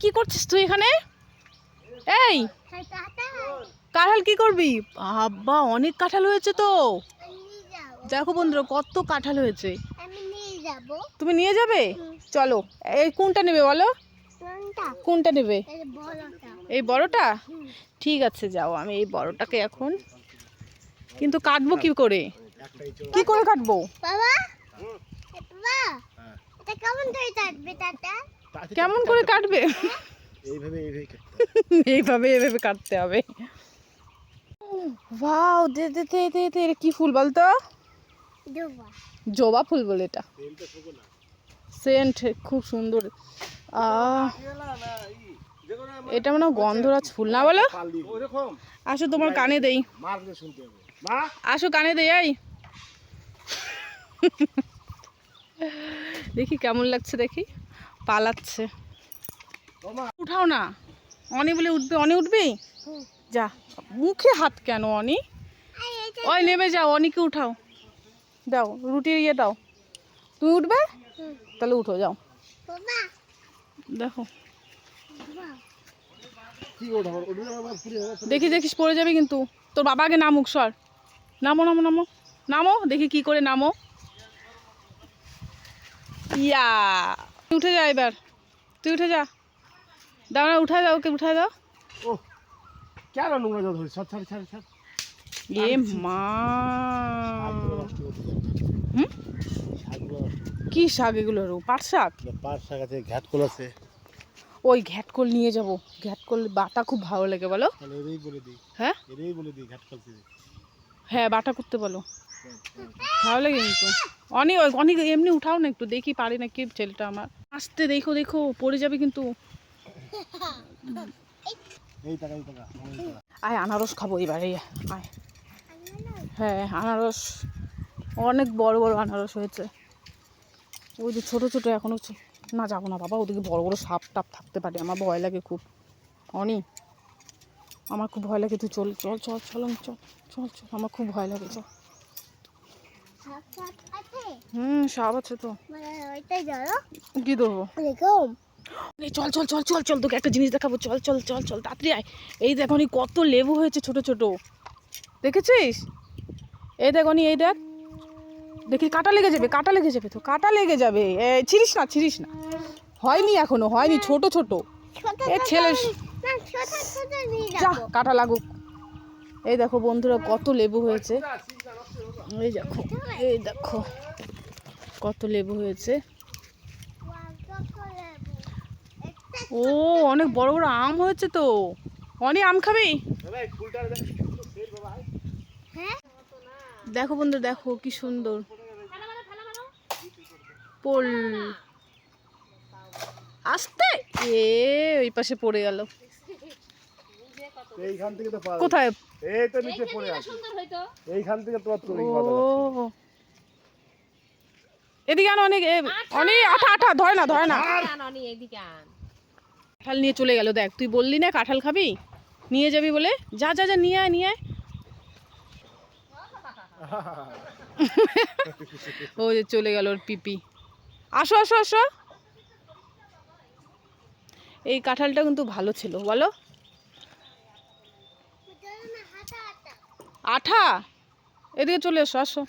কি করছিস তুই এখানে? এই কাঁঠাল। কি করবি? বাবা অনেক কাঁঠাল হয়েছে তো। দেখো বন্ধুরা কত কাঁঠাল হয়েছে। তুমি নিয়ে যাবে? চলো এই কোনটা নেবে বলো? কোনটা? কোনটা নেবে? এই বড়টা। ঠিক আছে যাও আমি এই বড়টাকে এখন। কিন্তু কাটবো কি করে? কি করে কাটবো? বাবা বাবা এটা কেমন করে কাটবে তাতা? কেমন করে কাটবে? এইভাবে এইভাবে কাটতে এইভাবে এইভাবে কাটতে হবে। ওয়াও দে দে দে দে দে কি ফুল বলতো? দুবা জবা ফুল বলে এটা। সেন্ট খুব সুন্দর। আহ, এটা মনে হয় গন্ধরাজ ফুল না বলো? আসো তোমার কানে দেই। মারলে শুনতে হবে। মা? আসো কানে দেই এই দেখি কেমন লাগছে দেখি। পালাচ্ছে। উঠাও না। অনি বলে উঠবে, অনি উঠবি? যা। মুখে হাত কেন অনি? ওই নেমে যাও, অনিকে উঠাও। দাও, রুটির ইয়ে দাও। তুমি উঠবে? তাহলে উঠো, যাও। দেখো। দেখি, দেখিস, পড়ে যাবে কিন্তু। তোর বাবা আগে নামুক, সর। নামো নামো নামো। নামো, দেখি কি করে নামো। ইয়া। উঠে যা এবার। তুই উঠে যা। দাও না উঠা দাও ওকে উঠা দাও। ও কেন নোংরা জল ধরে ছাড় ছাড় ছাড় এ মা। হুম? কি শাক এগুলো রো পাট শাক। পাট শাক আছে ঘ্যাট কল আছে। ওই ঘ্যাটকল নিয়ে যাব। ঘ্যাটকল বাটা খুব ভালো লাগে বলো। হ্যাঁ? হ্যাঁ বাটা করতে বলো। ভালো লাগে কিন্তু অনেক অনেক এমনি উঠাও না একটু দেখি পারি না কি ছেলেটা আমার। আসতে দেখো দেখো পড়ে যাবে কিন্তু। আয় আনারস খাব এবারে আয়। হ্যাঁ আনারস অনেক বড় বড় আনারস হয়েছে। ওই যে ছোটো ছোটো এখনও না যাব না বাবা ওদিকে বড় বড় সাপ টাপ থাকতে পারে আমার ভয় লাগে খুব। অনি আমার খুব ভয় লাগে তুই চল চল চল চল চল চল চল আমার খুব ভয় লাগে চল। হুম সাপ আছে তো। চল চল চল চল চল, তোকে একটা জিনিস দেখাবো। চল চল চল চল, তাড়াতাড়ি আয়। এই দেখ অনি কত লেবু হয়েছে ছোট ছোট। দেখেছিস? এই দেখ অনি, এই দেখ। দেখি, কাটা লেগে যাবে, কাটা লেগে যাবে তো, কাটা লেগে যাবে। ছিড়িস না ছিড়িস না। হয়নি এখনও, হয়নি, ছোট ছোট। এ ছেলে যা, কাটা লাগুক। এই দেখো বন্ধুরা, কত লেবু হয়েছে। এই দেখো এই দেখো, কত লেবু হয়েছে। ও, অনেক বড় বড় আম হয়েছে তো। অনেক আম খাবি? দেখ বন্ধু, দেখো কি সুন্দর। পোল। আসতে! এ, ওই পাশে পড়ে গেল। এইখান থেকে তো কোথায়? এই তো নিচে পড়ে আছে। এইখান থেকে তুলে এদিকে আনো অনেক অনেক আঠা আঠা ধরে না ধরে না। কাঁঠাল নিয়ে চলে গেল দেখ তুই বললি না কাঁঠাল খাবি? নিয়ে যাবি বলে? যা যা যা নিয়ে আয় নিয়ে আয়। ও যে চলে গেল ওর পিপি। আসো আসো আসো। এই কাঁঠালটা কিন্তু ভালো ছিল বলো। আঠা এদিকে চলে এসো আসো